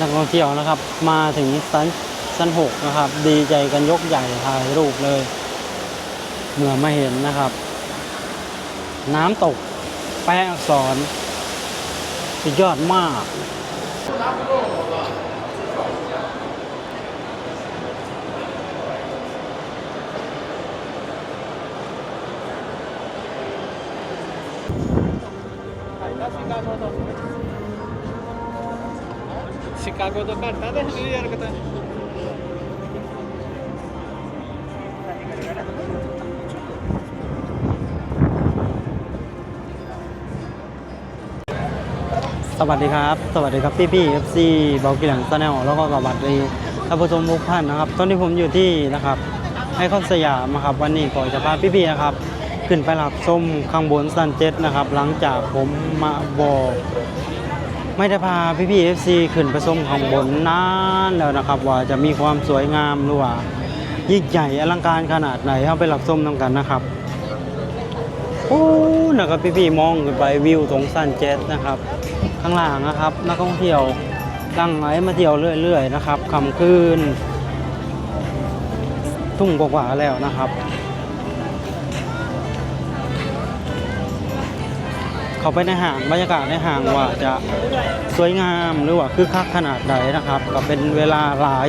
นักท่องเที่ยวนะครับ มาถึงชั้นชั้นหกนะครับ ดีใจกันยกใหญ่ถ่ายรูปเลยเมื่อมาเห็นนะครับ น้ำตก แปะอักษรสุดยอดมาก ਸ਼ਿਕਾਗੋ ਤੋਂ ਘੱਟ ਆ ਤੇ 20000 ਕਿਤਾ สวัสดีครับ สวัสดีครับพี่พี่เอลซีเากิหลังแนลแล้วก็สวัสดีท่านผู้ชมทุกท่านนะครับ ตอนนี้ผมอยู่ที่นะครับไอคอนสยามนะครับ วันนี้ก่อนจะพาพี่พี่นะครับ ขึ้นไปหลับส้มข้างบนซันเจ็ตนะครับ หลังจากผมมาบอก ไม่ได้พาพี่พี่เอฟซีขึ้นไปชมข้างบนนานแล้วนะครับ ว่าจะมีความสวยงามหรือว่ายิ่งใหญ่อลังการขนาดไหนเอาไปรับชมนำกันนะครับโอ้นะครับพี่ๆมองขึ้นไปวิวตรงสันเจ็ตนะครับ ข้างล่างนะครับ นักท่องเที่ยวตั้งไหลมาเที่ยวเรื่อยๆนะครับคำคืนทุ่งกว่าแล้วนะครับ เขาไปในห้างบรรยากาศในห้างว่าจะสวยงามหรือว่าคึกคักขนาดใดนะครับ ก็เป็นเวลาหลาย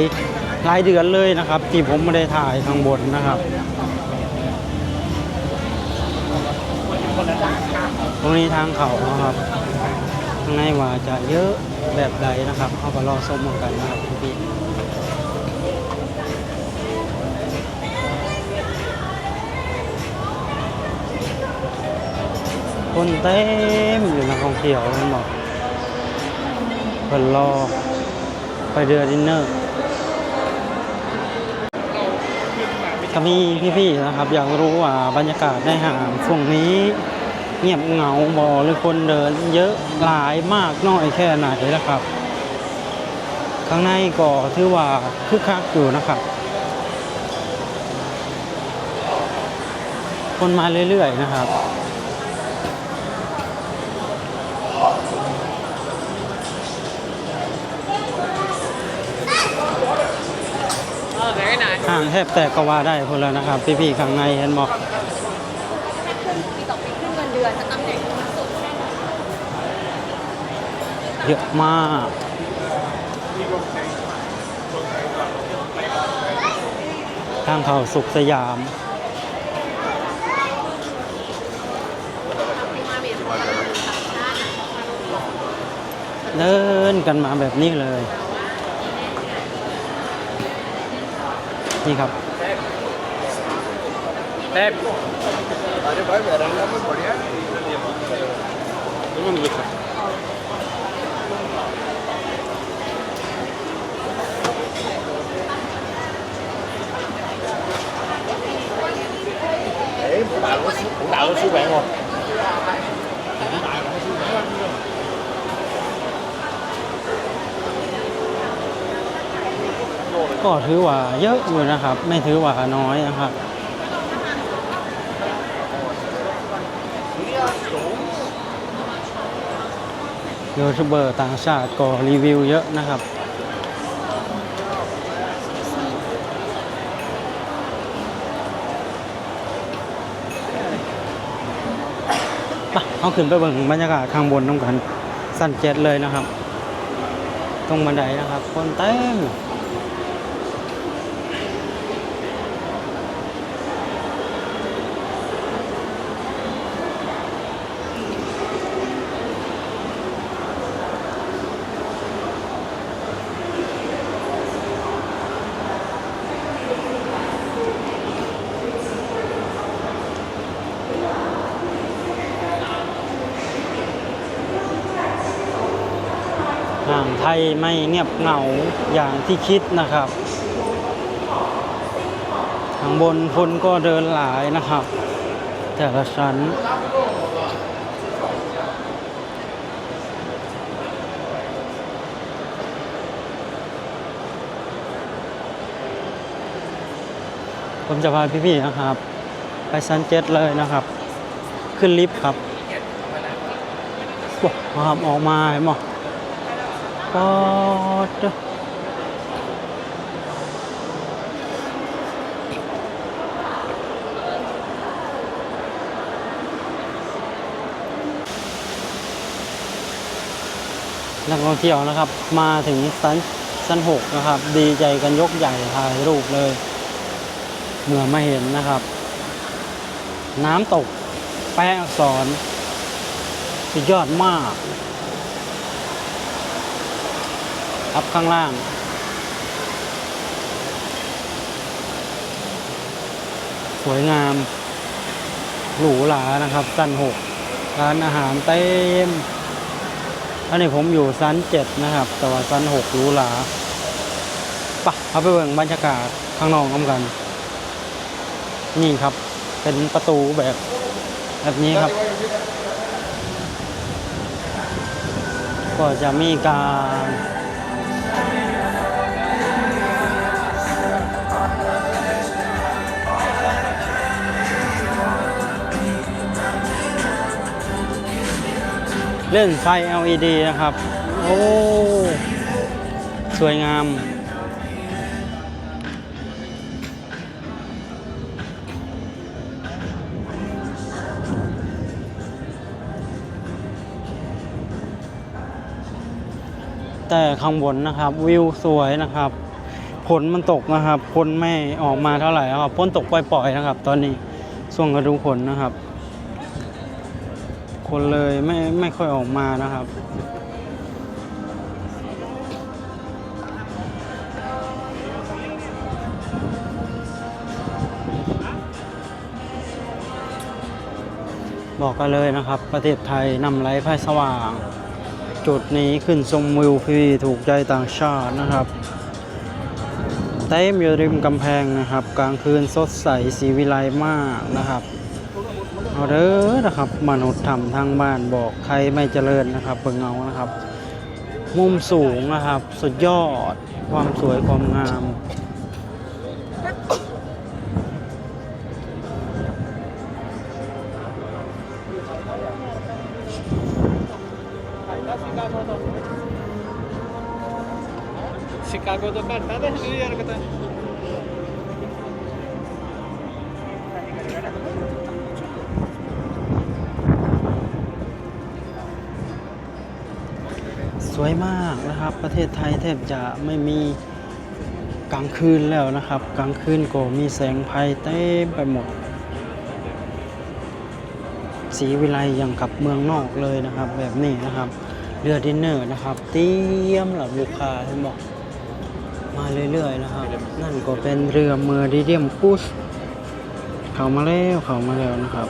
หลายเดือนเลยนะครับ ที่ผมไม่ได้ถ่ายข้างบนนะครับตรงนี้ทางเขานะครับข้างในว่าจะเยอะแบบใดนะครับ เอาไปรอส้มกันนะครับพี่ คนเต็มอยู่นักท่องเที่ยวมันบอกเพิ่นรอไปเดือดินเนอร์ถ้ามีพี่ๆนะครับ อยากรู้ว่าบรรยากาศในห้างช่วงนี้ เงียบเหงาบอหรือคนเดินเยอะหลายมากน้อยแค่ไหนนะครับ ข้างในก็ถือว่าคึกคักอยู่นะครับ คนมาเรื่อยๆนะครับ ห่างแทบแตกก็ว่าได้พนแล้วนะครับ พี่ๆข้างในเห็นบอกเงินเดือนจะตำแหน่งสูงสุดเยอะมากทางเขาสุขสยามเดินกันมาแบบนี้เลย นี่ครับ Pep. अरे भाई वेरांडा में बढ़िया Đấy, đạo có sư- đạo có sư bạn không? ก็ถือว่าเยอะอยู่นะครับ ไม่ถือว่าน้อยนะครับยูทูบเบอร์ต่างชาติก็รีวิวเยอะนะครับไปเอาขึ้นไปเบิ่งบรรยากาศข้างบนน้ำกัน สั้นเจ็ดเลยนะครับ ตรงบันไดนะครับ คนเต็ม ห่างไทยไม่เงียบเหงาอย่างที่คิดนะครับข้างบนคนก็เดินหลายนะครับ แต่ละชั้นผมจะพาพี่ๆนะครับ ไปซันเจ็ตเลยนะครับ ขึ้นลิฟต์ครับว้าวครับออกมาเห็นไหม ปอดนักท่องเที่ยวนะครับ มาถึงชั้นชั้นหกนะครับ ดีใจกันยกใหญ่ถ่ายรูปเลยเมื่อมาเห็นนะครับ น้ำตก แปะอักษรสุดยอดมากับข้างล่างสวยงาม หรูหรานะครับชั้นหกร้านอาหารเต็มอันนี้ผมอยู่ชั้นเจ็ดนะครับ แต่ว่าชั้นหกหรูหราปะเอาไปเบิ่งบรรยากาศข้างนอกกันกันนี่ครับ เป็นประตูแบบแบบนี้ครับ ก็จะมีการ เล่นไฟ LED นะครับ โอ้ สวยงาม แต่ข้างบนนะครับ วิวสวยนะครับฝนมันตกนะครับฝนไม่ออกมาเท่าไหร่นะครับฝนตกปล่อยๆนะครับ ตอนนี้ช่วงฤดูฝนนะครับ คนเลยไม่ไม่ค่อยออกมานะครับ บอกกันเลยนะครับ ประเทศไทยนำไร้ไฟสว่าง จุดนี้ขึ้นชมวิวฟรีถูกใจต่างชาตินะครับเต็มอยู่ริมกำแพงนะครับ กลางคืนสดใสสีวิไลมากนะครับ เอาเด้อนะครับมนุษย์ทำทางบ้านบอกใครไม่เจริญนะครับเปิงเงานะครับ มุมสูงนะครับ สุดยอดความสวยความงามชิคาโกตัวกันนะเด็กนี่ยังกัน สวยมากนะครับ ประเทศไทยแทบจะไม่มีกลางคืนแล้วนะครับ กลางคืนก็มีแสงไฟเต็มไปหมดสีวิไลอย่างกับเมืองนอกเลยนะครับ แบบนี้นะครับเรือดินเนอร์นะครับ เตรียมหลับลูกค้าเห็นบอกมาเรื่อยๆนะครับ นั่นก็เป็นเรือเมอร์ดิเดียมกุสเข้ามาแล้วเข้ามาแล้วนะครับ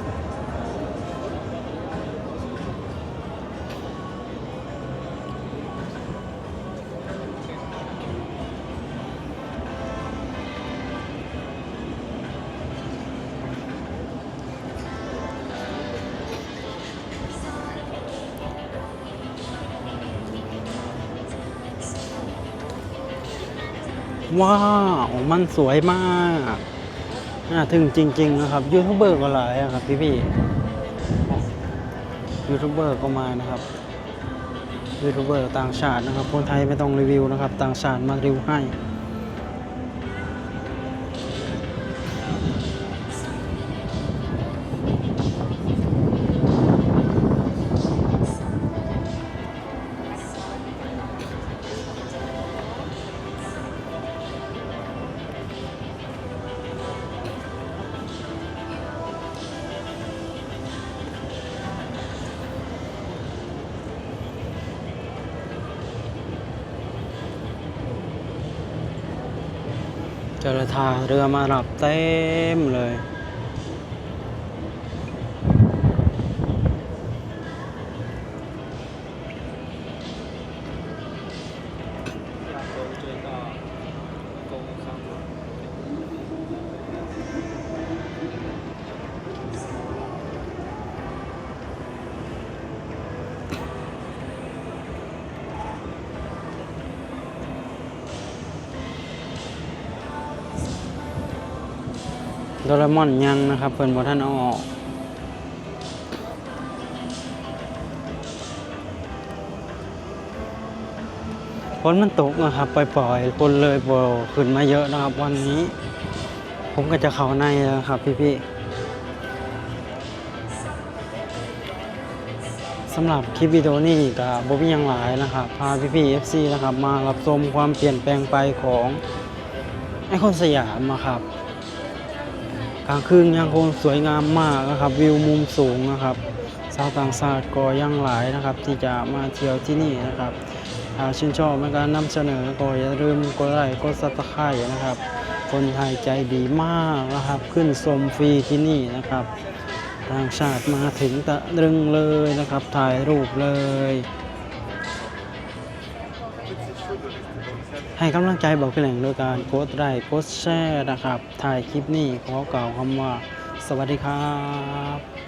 ว้าวมันสวยมากน่าถึงจริง ๆ นะครับยูทูบเบอร์ก็หลายอะครับพี่พี่ยูทูบเบอร์ก็มานะครับยูทูบเบอร์ต่างชาตินะครับ คนไทยไม่ต้องรีวิวนะครับ ต่างชาติมารีวิวให้ จรทาเรือมารับเต็มเลย ดเรมอนยังนะครับเพิ่นบ่ท่านเอาออกฝนมันตกนะครับปล่อยๆคนเลยบ่ขึ้นมาเยอะนะครับ วันนี้ ผมก็จะเข้าในแล้วครับพี่ๆสำหรับคลิปวิดีโอนี้ก็บ่มียังหลายนะครับ พาพี่ๆ FC นะครับ มารับชมความเปลี่ยนแปลงไปของไอคอนสยามนะครับ กลางคืนยังคงสวยงามมากนะครับวิวมุมสูงนะครับชาวต่างชาติก็ยังหลายนะครับ ที่จะมาเที่ยวที่นี่นะครับถ้าชื่นชอบในการนำเสนอก็อย่าลืมกดไลค์กดซับสไครต์นะครับ คนไทยใจดีมากนะครับ ขึ้นชมฟรีที่นี่นะครับต่างชาติมาถึงตะลึงเลยนะครับ ถ่ายรูปเลย ให้กำลังใจบอกพี่แหล่งโดยการโพสต์ไลค์โพสต์แชร์นะครับ ถ่ายคลิปนี้ขอกล่าวคำว่า สวัสดีครับ